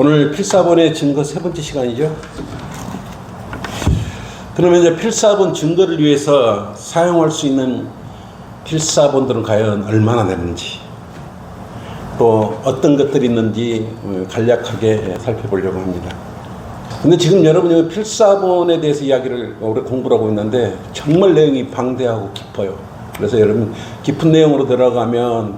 오늘 필사본의 증거 세 번째 시간이죠. 그러면 이제 필사본 증거를 위해서 사용할 수 있는 필사본들은 과연 얼마나 되는지 또 어떤 것들이 있는지 어, 간략하게 살펴보려고 합니다. 근데 지금 여러분 이 필사본에 대해서 이야기를 오래 공부를 하고 있는데 정말 내용이 방대하고 깊어요. 그래서 여러분 깊은 내용으로 들어가면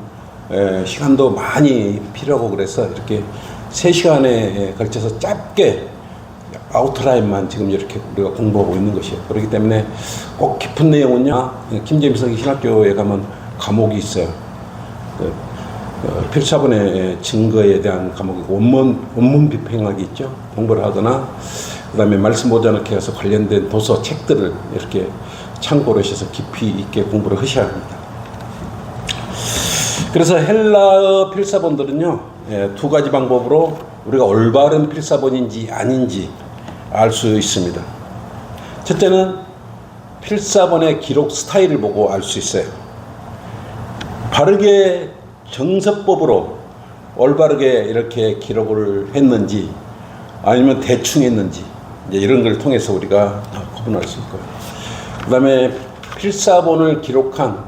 에, 시간도 많이 필요하고 그래서 이렇게 세 시간에 걸쳐서 짧게 아웃라인만 지금 이렇게 우리가 공부하고 있는 것이에요. 그렇기 때문에 꼭 깊은 내용은요, 김재미성 신학교에 가면 과목이 있어요. 그, 어, 필사본의 증거에 대한 과목이 원문, 원문 비평하기 있죠. 공부를 하거나, 그 다음에 말씀 모자넣기 해서 관련된 도서, 책들을 이렇게 참고로 하셔서 깊이 있게 공부를 하셔야 합니다. 그래서 헬라어 필사본들은요, 예, 두 가지 방법으로 우리가 올바른 필사본인지 아닌지 알 수 있습니다. 첫째는 필사본의 기록 스타일을 보고 알 수 있어요. 바르게 정석법으로 올바르게 이렇게 기록을 했는지 아니면 대충 했는지 이제 이런 걸 통해서 우리가 구분할 수 있고요. 그 다음에 필사본을 기록한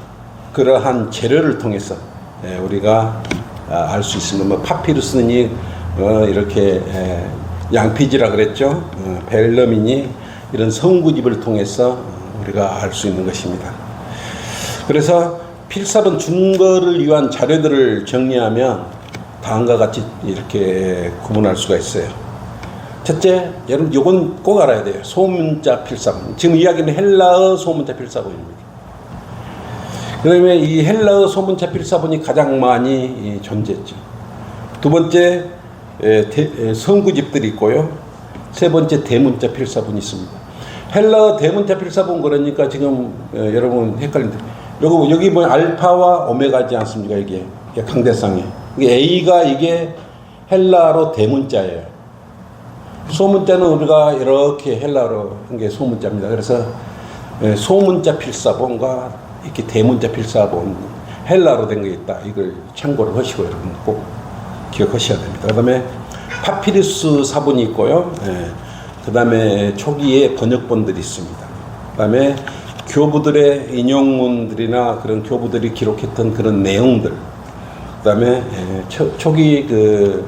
그러한 재료를 통해서 예, 우리가 아, 알수 있습니다. 뭐 파피루스니 어, 이렇게 에, 양피지라 그랬죠. 어, 벨럼이니 이런 성구집을 통해서 우리가 알 수 있는 것입니다. 그래서 필사본 증거를 위한 자료들을 정리하면 다음과 같이 이렇게 구분할 수가 있어요. 첫째, 여러분 이건 꼭 알아야 돼요. 소문자 필사본. 지금 이야기는 헬라어 소문자 필사본입니다. 그다음에 이 헬라어 소문자 필사본이 가장 많이 이, 존재했죠. 두 번째 성구집들이 있고요. 세 번째 대문자 필사본이 있습니다. 헬라어 대문자 필사본 그러니까 지금 에, 여러분 헷갈린데 여기 여기 뭐 알파와 오메가지 않습니까 이게 강대상에 A가 이게 헬라로 대문자예요. 소문자는 우리가 이렇게 헬라로 한 게 소문자입니다. 그래서 에, 소문자 필사본과 이렇게 대문자 필사본 헬라로 된 게 있다. 이걸 참고를 하시고 여러분 꼭 기억하셔야 됩니다. 그 다음에 파피루스 사본이 있고요. 예. 그 다음에 초기에 번역본들이 있습니다. 그 다음에 교부들의 인용문들이나 그런 교부들이 기록했던 그런 내용들. 그 다음에 예, 초, 초기 그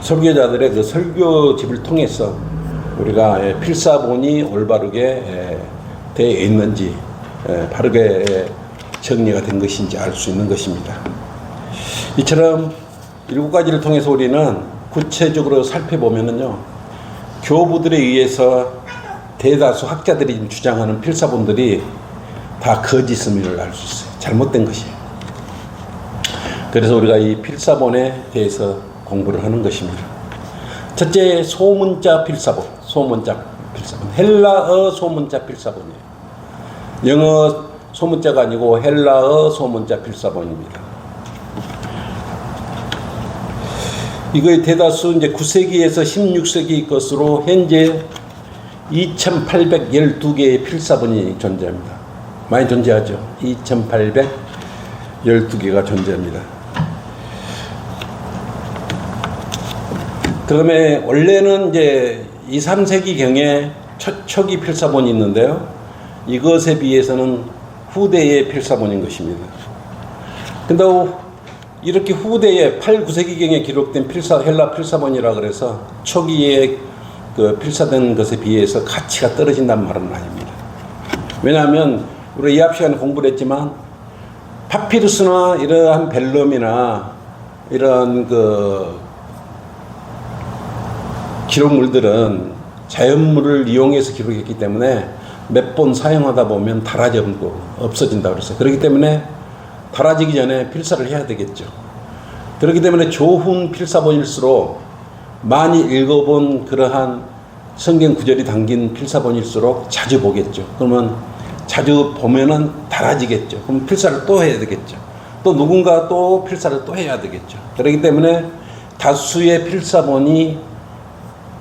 설교자들의 그 설교집을 통해서 우리가 예, 필사본이 올바르게 예, 되어 있는지 예, 바르게 정리가 된 것인지 알 수 있는 것입니다. 이처럼 일곱 가지를 통해서 우리는 구체적으로 살펴보면은요, 교부들에 의해서 대다수 학자들이 주장하는 필사본들이 다 거짓임을 알 수 있어요. 잘못된 것이에요. 그래서 우리가 이 필사본에 대해서 공부를 하는 것입니다. 첫째, 소문자 필사본. 소문자 필사본. 헬라어 소문자 필사본이에요. 영어 소문자가 아니고 헬라어 소문자 필사본입니다. 이거의 대다수 이제 9세기에서 16세기 것으로 현재 2,812개의 필사본이 존재합니다. 많이 존재하죠. 2,812개가 존재합니다. 그다음에 원래는 이제 2, 3세기 경에 초, 초기 필사본이 있는데요. 이것에 비해서는 후대의 필사본인 것입니다. 근데 이렇게 후대에 8, 9세기경에 기록된 필사 헬라 필사본이라 그래서 초기에 그 필사된 것에 비해서 가치가 떨어진다는 말은 아닙니다. 왜냐하면 우리 이합 시간에 공부를 했지만 파피루스나 이러한 벨럼이나 이런 그 기록물들은 자연물을 이용해서 기록했기 때문에 몇 번 사용하다 보면 달아지고 없어진다 그랬어요. 그렇기 때문에 달아지기 전에 필사를 해야 되겠죠. 그렇기 때문에 좋은 필사본일수록 많이 읽어본 그러한 성경 구절이 담긴 필사본일수록 자주 보겠죠. 그러면 자주 보면은 달아지겠죠. 그럼 필사를 또 해야 되겠죠. 또 누군가 또 필사를 또 해야 되겠죠. 그렇기 때문에 다수의 필사본이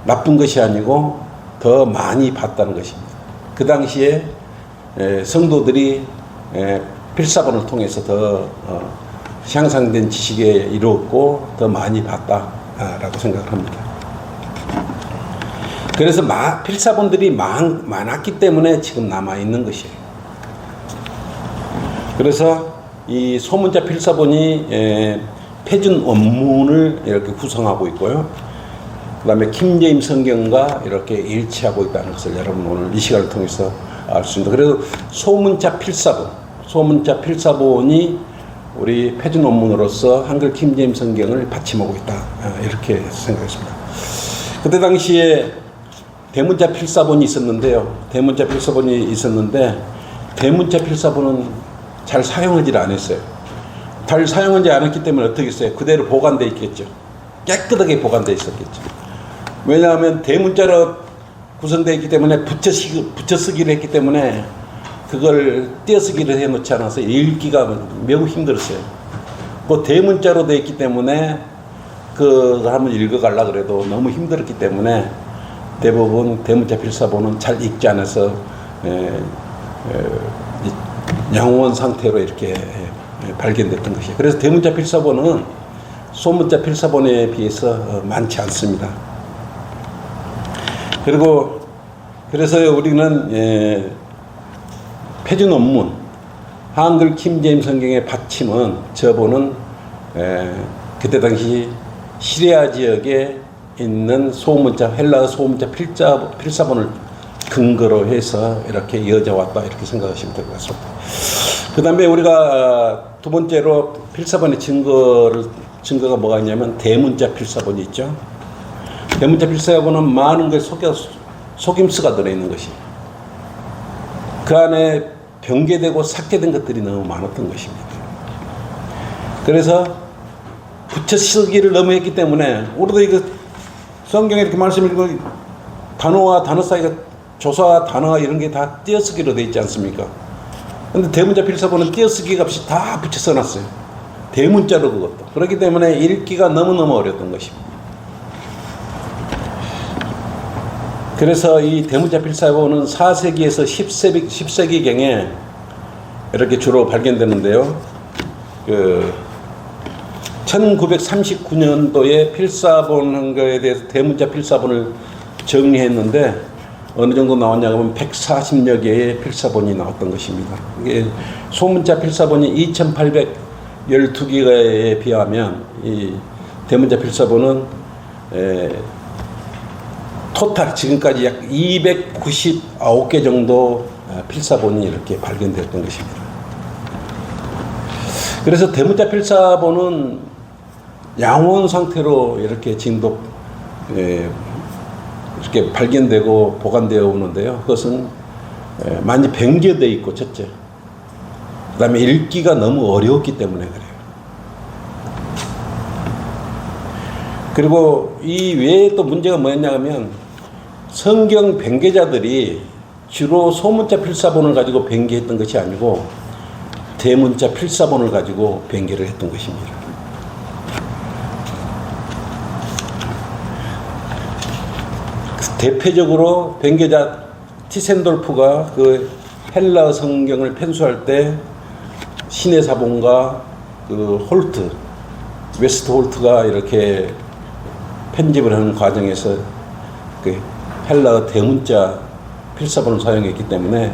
나쁜 것이 아니고 더 많이 봤다는 것입니다. 그 당시에 성도들이 필사본을 통해서 더 어, 향상된 지식에 이루었고 더 많이 봤다 않았나라고 생각을 합니다. 그래서 마, 필사본들이 많, 많았기 때문에 지금 남아 있는 것이에요. 그래서 이 소문자 필사본이 에, 표준 원문을 이렇게 구성하고 있고요. 그 다음에 킴제임 성경과 이렇게 일치하고 있다는 것을 여러분 오늘 이 시간을 통해서 알 수 있습니다. 그래서 소문자 필사본, 소문자 필사본이 우리 표준 원문으로서 한글 킴제임 성경을 받침하고 있다 아, 이렇게 생각했습니다. 그때 당시에 대문자 필사본이 있었는데요. 대문자 필사본이 있었는데 대문자 필사본은 잘 사용하지 않았어요. 잘 사용하지 않았기 때문에 어떻게 했어요? 그대로 보관돼 있겠죠. 깨끗하게 보관돼 있었겠죠. 왜냐하면 대문자로 구성되어 있기 때문에 붙여, 쓰기, 붙여 쓰기를 했기 때문에 그걸 띄어쓰기를 해놓지 않아서 읽기가 매우 힘들었어요. 그 대문자로 되어 있기 때문에 그 한번 읽어가려 그래도 너무 힘들었기 때문에 대부분 대문자 필사본은 잘 읽지 않아서 양원 상태로 이렇게 에, 발견됐던 것이에요. 그래서 대문자 필사본은 소문자 필사본에 비해서 어, 많지 않습니다. 그리고 그래서 우리는 예, 표준 원문 한글 킴제임 성경의 받침은 저본은 에, 그때 당시 시리아 지역에 있는 소문자 헬라어 소문자 필자 필사본을 근거로 해서 이렇게 이어져 왔다 이렇게 생각하시면 될 것 같습니다. 그 다음에 우리가 두 번째로 필사본의 증거를 증거가 뭐가 있냐면 대문자 필사본이 있죠. 대문자 필사본은 많은 걸 속여 속임수가 들어있는 것이 그 안에 변개되고 삭제된 것들이 너무 많았던 것입니다. 그래서 붙여 쓰기를 너무 했기 때문에 우리도 이거 성경에 이렇게 말씀이고 단어와 단어 사이가 조사와 단어와 이런 게 다 띄어쓰기로 되어 있지 않습니까? 근데 대문자 필사본은 띄어쓰기가 없이 다 붙여 써놨어요. 대문자로 그것도. 그렇기 때문에 읽기가 너무너무 어려웠던 것입니다. 그래서 이 대문자 필사본은 4세기에서 10세기, 10세기경에 이렇게 주로 발견되는데요. 그 1939년도에 필사본 한 거에 대해서 대문자 필사본을 정리했는데 어느 정도 나왔냐 하면 140여 개의 필사본이 나왔던 것입니다. 이게 소문자 필사본이 2,812개에 비하면 이 대문자 필사본은 에, 토탈 지금까지 약 299개 정도 필사본이 이렇게 발견되었던 것입니다. 그래서 대문자 필사본은 양원 상태로 이렇게 진도 에, 이렇게 발견되고 보관되어 오는데요. 그것은 에, 많이 변개되어 있고 첫째, 그 다음에 읽기가 너무 어려웠기 때문에 그래요. 그리고 이 외에 또 문제가 뭐였냐면 성경 변개자들이 주로 소문자 필사본을 가지고 변개했던 것이 아니고 대문자 필사본을 가지고 변개를 했던 것입니다. 대표적으로 변개자 티센돌프가 그 헬라 성경을 편수할 때 신의 사본과 그 홀트 웨스트 홀트가 이렇게 편집을 하는 과정에서 그 헬라 대문자 필사본을 사용했기 때문에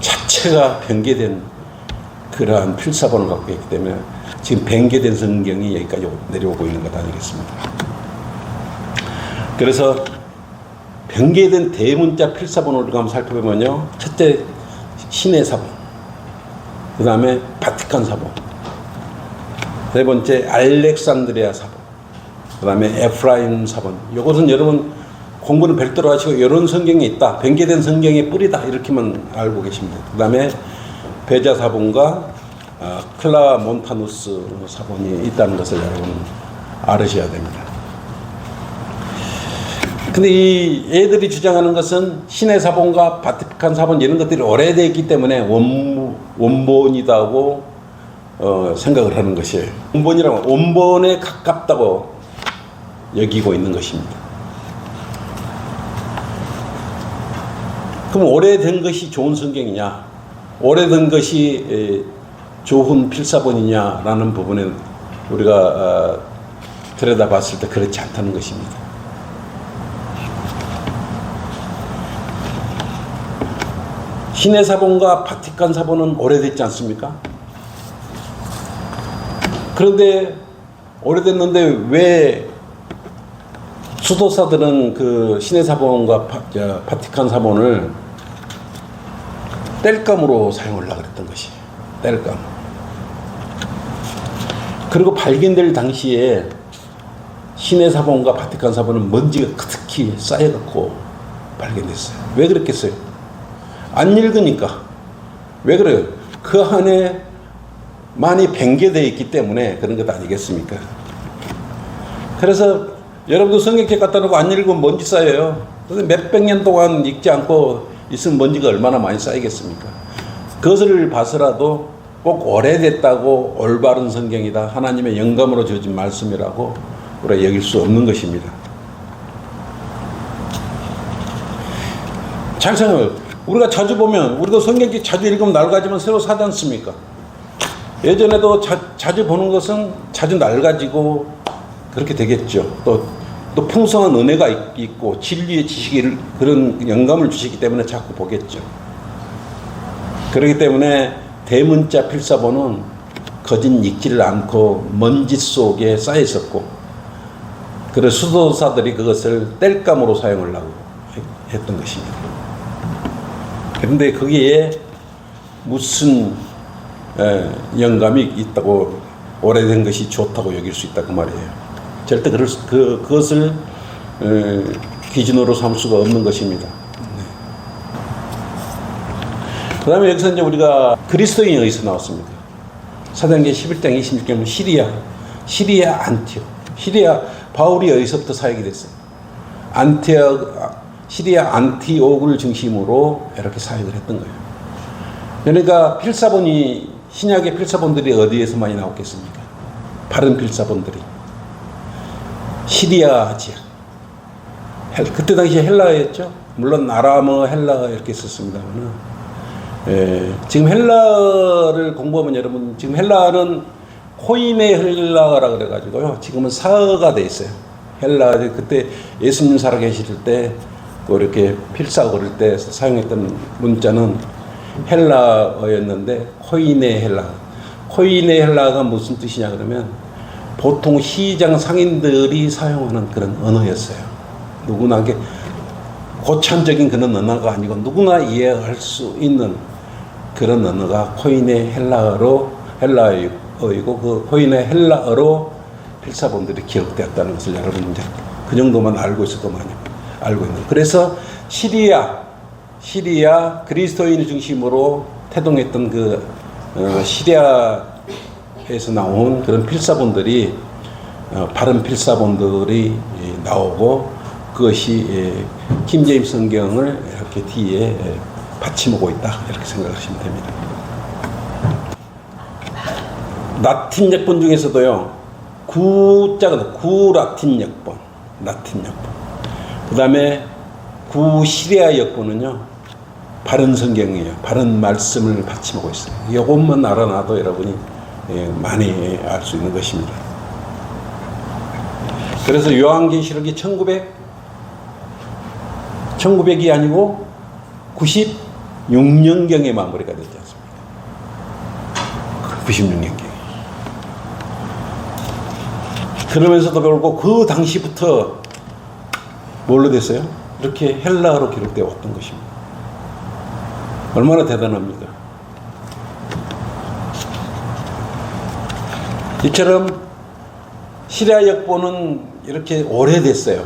자체가 변개된 그러한 필사본을 갖고 있기 때문에 지금 변개된 성경이 여기까지 내려오고 있는 것 아니겠습니까? 그래서 변개된 대문자 필사본을 한번 살펴보면요. 첫째, 신의 사본. 그 다음에 바티칸 사본. 세 번째, 알렉산드리아 사본. 그 다음에 에프라임 사본. 이것은 여러분 공부는 별도로 하시고 이런 성경이 있다. 변개된 성경의 뿌리다. 이렇게만 알고 계십니다. 그 다음에 베자 사본과 어, 클라 몬타누스 사본이 있다는 것을 여러분 알으셔야 됩니다. 근데 이 애들이 주장하는 것은 신의 사본과 바티칸 사본 이런 것들이 오래되어 있기 때문에 원, 원본이다고 어, 생각을 하는 것이에요. 원본이라고 원본에 가깝다고 여기고 있는 것입니다. 그럼 오래된 것이 좋은 성경이냐? 오래된 것이 에, 좋은 필사본이냐라는 부분에 우리가 어, 들여다봤을 때 그렇지 않다는 것입니다. 신의 사본과 바티칸 사본은 오래됐지 않습니까? 그런데 오래됐는데 왜 수도사들은 그 신의 사본과 바, 저, 바티칸 사본을 뗄감으로 사용하려고 그랬던 것이에요. 뗄감. 그리고 발견될 당시에 신의 사본과 바티칸 사본은 먼지가 가득히 쌓여갖고 발견됐어요. 왜 그랬겠어요? 안 읽으니까. 왜 그래요? 그 안에 많이 변개되어 있기 때문에 그런 것 아니겠습니까? 그래서 여러분도 성경책 갖다 놓고 안 읽으면 먼지 쌓여요. 그래서 몇백 년 동안 읽지 않고 있으면 먼지가 얼마나 많이 쌓이겠습니까? 그것을 봐서라도 꼭 오래됐다고 올바른 성경이다. 하나님의 영감으로 주어진 말씀이라고 우리가 여길 수 없는 것입니다. 잘 생각해요. 우리가 자주 보면, 우리도 성경책 자주 읽으면 낡아지면 새로 사지 않습니까? 예전에도 자, 자주 보는 것은 자주 낡아지고 그렇게 되겠죠. 또, 또 풍성한 은혜가 있- 있고 진리의 지식을 그런 영감을 주시기 때문에 자꾸 보겠죠. 그렇기 때문에 대문자 필사본은 거짓 읽지를 않고 먼지 속에 쌓여 있었고 그래서 수도사들이 그것을 뗄감으로 사용하려고 했- 했던 것입니다. 그런데 거기에 무슨 에, 영감이 있다고 오래된 것이 좋다고 여길 수 있다 그 말이에요. 절대 그럴 수, 그 그것을 에, 기준으로 삼을 수가 없는 것입니다. 그 다음에 여기서 이제 우리가 그리스도인이 어디서 나왔습니까? 사도행전 11장 26절 시리아, 시리아 안티옥, 시리아 바울이 어디서부터 사역이 됐어요? 안티옥, 시리아 안티옥을 중심으로 이렇게 사역을 했던 거예요. 그러니까 필사본이 신약의 필사본들이 어디에서 많이 나왔겠습니까? 바른 필사본들이 시리아 지역. 헬- 그때 당시 헬라어였죠. 물론 아람어, 헬라어 이렇게 썼습니다만은 예, 지금 헬라를 공부하면 여러분 지금 헬라는 코인의 헬라어라 그래가지고요. 지금은 사어가 돼 있어요. 헬라 그때 예수님 살아계실 때 또 이렇게 필사 걸을 때 사용했던 문자는 헬라어였는데 코인의 헬라. 코인의 헬라가 무슨 뜻이냐 그러면 보통 시장 상인들이 사용하는 그런 언어였어요. 누구나 이게 고참적인 그런 언어가 아니고 누구나 이해할 수 있는 그런 언어가 코인의 헬라어로 헬라어이고 그 코인의 헬라어로 필사본들이 기록되었다는 것을 여러분 이제 그 정도만 알고 있어도 많이 알고 있는. 그래서 시리아 시리아 그리스도인을 중심으로 태동했던 그 어, 시리아 에서 나온 그런 필사본들이 어, 바른 필사본들이 예, 나오고 그것이 예, 킹제임 성경을 이렇게 뒤에 예, 받침하고 있다 이렇게 생각하시면 됩니다. 라틴 역본 중에서도요 구자가 구 라틴 역본, 라틴 역본. 그 다음에 구 시리아 역본은요 바른 성경이에요. 바른 말씀을 받침하고 있어요. 이것만 알아놔도 여러분이 예, 많이 알 수 있는 것입니다. 그래서 요한계시록이 1900 1900이 아니고 96년경에 마무리가 되지 않습니까? 96년경. 그러면서도 불구하고 그 당시부터 뭘로 됐어요? 이렇게 헬라어로 기록되어 왔던 것입니다. 얼마나 대단합니까? 이처럼 시리아 역보는 이렇게 오래됐어요.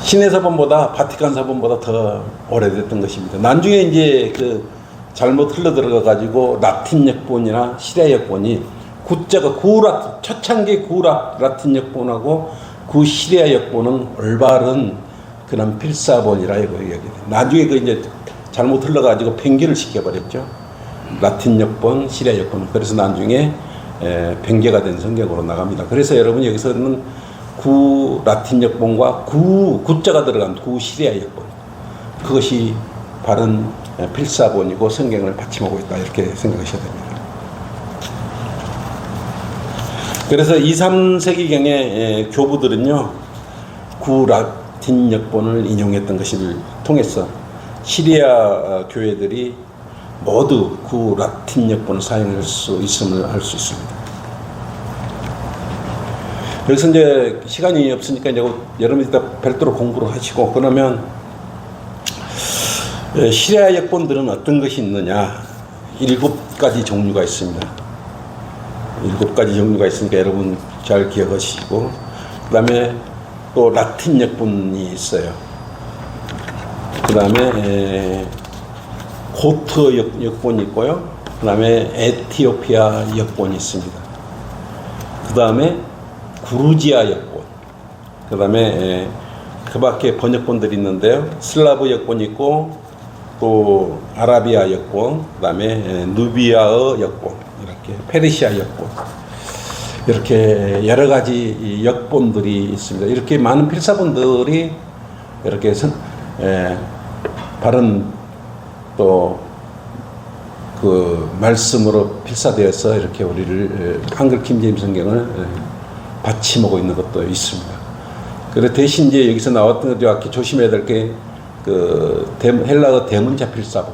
신의 사본보다 바티칸 사본보다 더 오래됐던 것입니다. 나중에 이제 그 잘못 흘러 들어가 가지고 라틴 역본이나 시리아 역본이 구자가 구라 초창기 구라 라틴 역본하고 구 시리아 역본은 올바른 그런 필사본이라 이거 얘기해요. 나중에 그 이제 잘못 흘러 가지고 팽개를 시켜 버렸죠. 라틴 역본, 시리아 역본. 그래서 나중에 에, 변개가 된 성경으로 나갑니다. 그래서 여러분 여기서는 구 라틴 역본과 구 구자가 들어간 구 시리아 역본 그것이 바른 에, 필사본이고 성경을 받침하고 있다 이렇게 생각하셔야 됩니다. 그래서 2, 3세기경의 교부들은요, 구 라틴 역본을 인용했던 것을 통해서 시리아 어, 교회들이 모두 구 라틴 역본을 사용할 수 있음을 알 수 있습니다. 그래서 이제 시간이 없으니까 이제 여러분이 다 별도로 공부를 하시고 그러면 에, 시리아 역본들은 어떤 것이 있느냐 일곱 가지 종류가 있습니다. 일곱 가지 종류가 있으니까 여러분 잘 기억하시고 그 다음에 또 라틴 역본이 있어요. 그 다음에 고트 역, 역본이 있고요. 그 다음에 에티오피아 역본이 있습니다. 그 다음에 구루지아 역본. 그 다음에 그 밖에 번역본들이 있는데요. 슬라브 역본이 있고 또 아라비아 역본, 그 다음에 누비아어 역본, 이렇게 페르시아 역본. 이렇게 여러 가지 이 역본들이 있습니다. 이렇게 많은 필사본들이 이렇게 선, 에, 바른 또 그 말씀으로 필사되어서 이렇게 우리를 에, 한글 킴제임 성경을 에, 받침하고 있는 것도 있습니다. 그래 대신 이제 여기서 나왔던 것 이렇게 조심해야 될 게 그 헬라어 대문자 필사본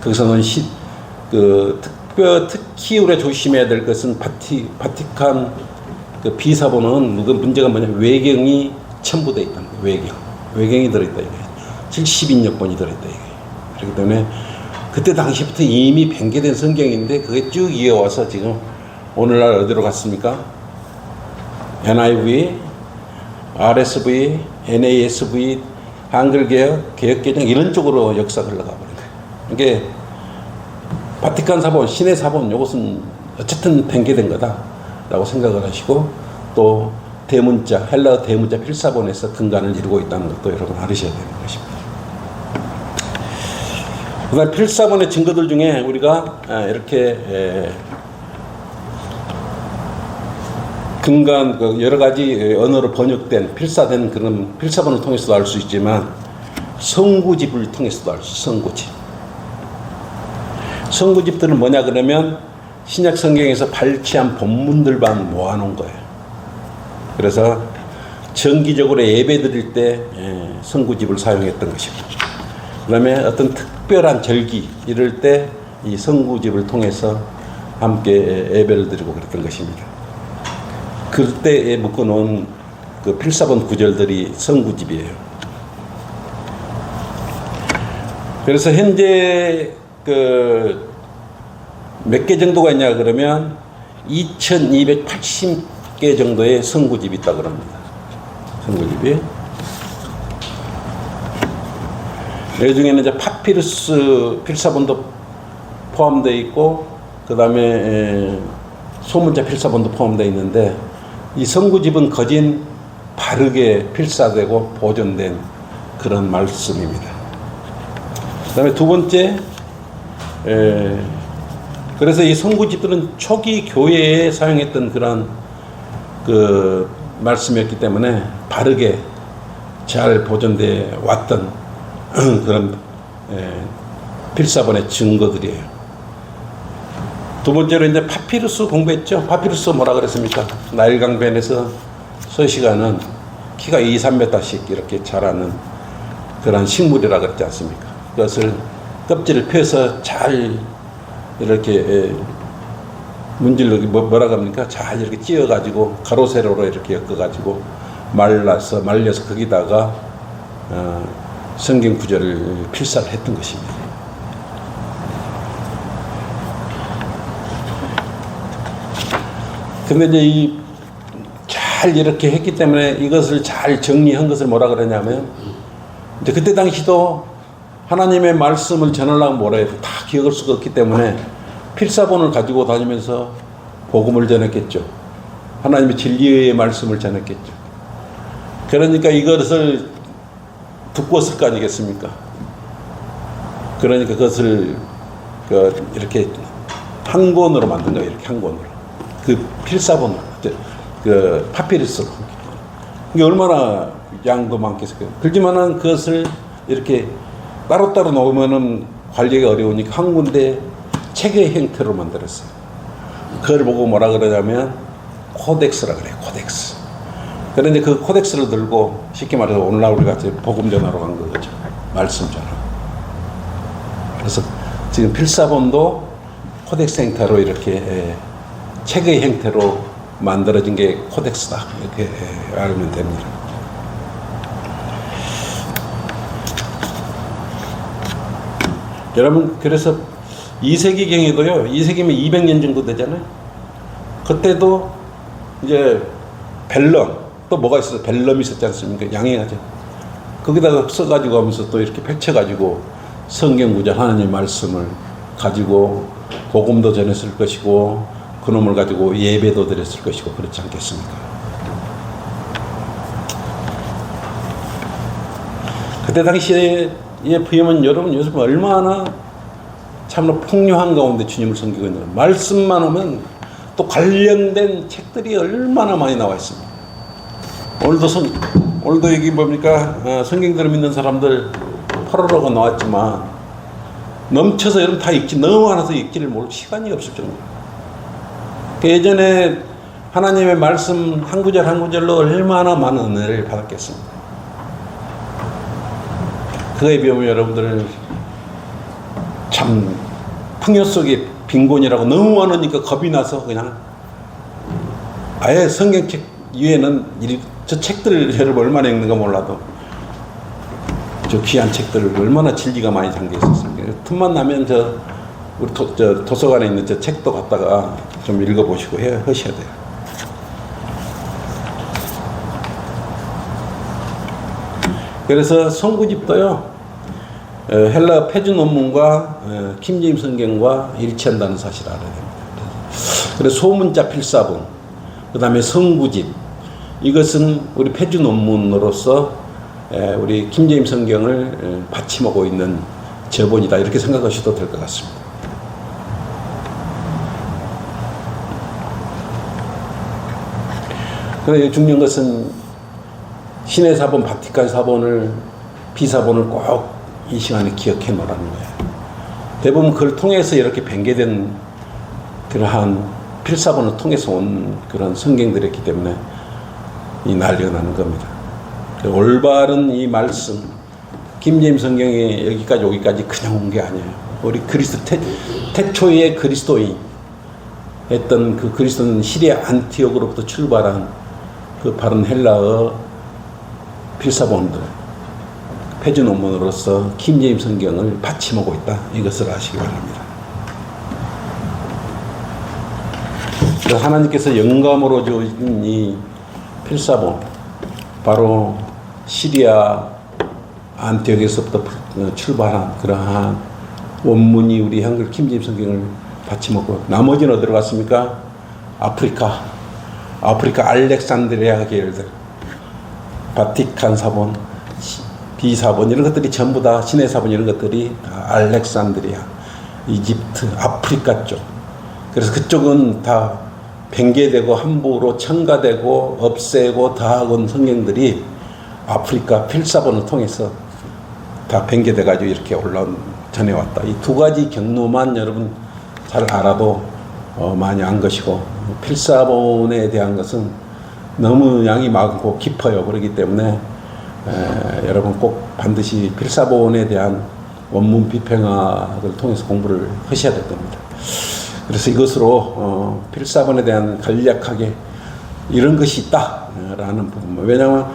거기서는 시, 그 특별 특히 우리가 조심해야 될 것은 바티 바티칸 그 비사본은 그 문제가 뭐냐면 외경이 첨부돼 거예요. 외경 외경이 들어있다 이게 70인역본이 들어있다 이게 그렇기 때문에 그때 당시부터 이미 변개된 성경인데 그게 쭉 이어와서 지금 오늘날 어디로 갔습니까? NIV, RSV, NASV, 한글개혁, 개혁개정 이런 쪽으로 역사가 흘러가 버린 거예요. 이게 바티칸 사본, 신의 사본 이것은 어쨌든 변개된 거다라고 생각을 하시고 또 대문자, 헬라어 대문자 필사본에서 근간을 이루고 있다는 것도 여러분 알으셔야 되는 것입니다. 그다음 필사본의 증거들 중에 우리가 아, 이렇게 에, 근간 그 여러 가지 언어로 번역된 필사된 그런 필사본을 통해서도 알 수 있지만 성구집을 통해서도 알 수 있어 성구집. 성구집들은 뭐냐 그러면 신약 성경에서 발췌한 본문들만 모아놓은 거예요. 그래서 정기적으로 예배 드릴 때 예, 성구집을 사용했던 것입니다. 그 다음에 어떤 특 별한 절기 이럴 때 이 성구집을 통해서 함께 예배를 드리고 그랬던 것입니다. 그때에 묶어놓은 그 필사본 구절들이 성구집이에요. 그래서 현재 그 몇 개 정도가 있냐 그러면 2280개 정도의 성구집이 있다 그럽니다. 성구집이. 이 중에는 이제 파피루스 필사본도 포함되어 있고 그 다음에 소문자 필사본도 포함되어 있는데 이 성구집은 거진 바르게 필사되고 보존된 그런 말씀입니다. 그 다음에 두 번째 에, 그래서 이 성구집들은 초기 교회에 사용했던 그런 그 말씀이었기 때문에 바르게 잘 보존돼 왔던 그런 에, 필사본의 증거들이에요. 두 번째로 이제 파피루스 공부했죠. 파피루스 뭐라 그랬습니까? 나일강변에서 서시가는 키가 2, 3m씩 이렇게 자라는 그런 식물이라 그랬지 않습니까? 그것을 껍질을 펴서 잘 이렇게 문질러 뭐, 뭐라 합니까? 잘 이렇게 찧어가지고 가로 세로로 이렇게 엮어가지고 말라서 말려서 거기다가 어, 성경 구절을 필사를 했던 것입니다. 근데 이제 이 잘 이렇게 했기 때문에 이것을 잘 정리한 것을 뭐라 그러냐면 이제 그때 당시도 하나님의 말씀을 전하려고 뭐라 해도 다 기억할 수가 없기 때문에 필사본을 가지고 다니면서 복음을 전했겠죠. 하나님의 진리의 말씀을 전했겠죠. 그러니까 이것을 왔을 거 아니겠습니까? 그러니까 그것을 그 이렇게 한 권으로 만든 거예요. 이렇게 한 권으로. 그 필사본으로. 그 파피루스로. 이게 얼마나 양도 많겠어요. 그렇지만은 그것을 이렇게 따로따로 놓으면은 관리가 어려우니까 한 군데 책의 형태로 만들었어요. 그걸 보고 뭐라 그러냐면 코덱스라 그래요. 코덱스. 그런데 그 코덱스를 들고 쉽게 말해서 오늘날 우리가 이제 복음 전하러 간 거죠. 말씀 전하. 그래서 지금 필사본도 코덱스 형태로 이렇게 예, 책의 형태로 만들어진 게 코덱스다 이렇게 예, 알면 됩니다. 여러분 그래서 2세기경에도요 2세기면 200년 정도 되잖아요. 그때도 이제 벨럼 또 뭐가 있어요? 벨럼이 있었지 않습니까? 양행하죠. 거기다가 써가지고 하면서 또 이렇게 펼쳐가지고 성경 구절 하나님의 말씀을 가지고 복음도 전했을 것이고 그놈을 가지고 예배도 드렸을 것이고 그렇지 않겠습니까? 그때 당시에 이 부임은 여러분 요즘 얼마나 참으로 풍요한 가운데 주님을 섬기고 있는 말씀만 오면 또 관련된 책들이 얼마나 많이 나와 있습니다. 오늘도 성, 오늘도 여기 뭡니까 어, 성경들을 믿는 사람들 포로로가 나왔지만 넘쳐서 여러분 다 읽지 너무 많아서 읽지를 모를 시간이 없을 정도. 그 예전에 하나님의 말씀 한 구절 한 구절로 얼마나 많은 은혜를 받았겠습니까? 그에 비하면 여러분들 참 풍요 속에 빈곤이라고 너무 많으니까 겁이 나서 그냥 아예 성경책 위에는 이- 저 책들을 여러분 얼마나 읽는가 몰라도 저 귀한 책들을 얼마나 진리가 많이 담겨 있었습니까? 틈만 나면 저 우리 도, 저 도서관에 있는 저 책도 갖다가 좀 읽어보시고 해, 하셔야 돼요. 그래서 성구집도요 어, 헬라 표준 논문과 어, 킴제임 성경과 일치한다는 사실을 알아야 됩니다. 그래서 소문자 필사본, 그 다음에 성구집 이것은 우리 표준 논문으로서 에, 우리 킴제임 성경을 에, 받침하고 있는 저본이다 이렇게 생각하셔도 될 것 같습니다. 그런데 중요한 것은 신의 사본, 바티칸 사본을 비사본을 꼭 이 시간에 기억해 놓으라는 거예요. 대부분 그걸 통해서 이렇게 변개된 그러한 필사본을 통해서 온 그런 성경들이었기 때문에 이 난리가 나는 겁니다. 그 올바른 이 말씀, 김재임 성경이 여기까지 오기까지 그냥 온 게 아니에요. 우리 그리스도 태, 태초의 그리스도인 했던 그 그리스도는 시리아 안티옥으로부터 출발한 그 바른 헬라어 필사본들 표준 논문으로서 킴제임 성경을 받침하고 있다. 이것을 아시기 바랍니다. 하나님께서 영감으로 주신 이 필사본. 바로 시리아 안티옥에서부터 출발한 그러한 원문이 우리 한글 킴제임 성경을 받침하고 나머지는 어디로 갔습니까? 아프리카. 아프리카 알렉산드리아 계열들. 바티칸 사본 비사본 이런 것들이 전부 다 신의 사본 이런 것들이 다 알렉산드리아 이집트 아프리카 쪽. 그래서 그쪽은 다 뱅개되고 함부로 첨가되고 없애고 다온 성경들이 아프리카 필사본을 통해서 다 뱅개돼 가지고 이렇게 올라온 전해왔다 이 두 가지 경로만 여러분 잘 알아도 어, 많이 안 것이고 필사본에 대한 것은 너무 양이 많고 깊어요 그렇기 때문에 에, 여러분 꼭 반드시 필사본에 대한 원문 비평학을 통해서 공부를 하셔야 될 겁니다. 그래서 이것으로 어, 필사본에 대한 간략하게 이런 것이 있다라는 부분. 왜냐하면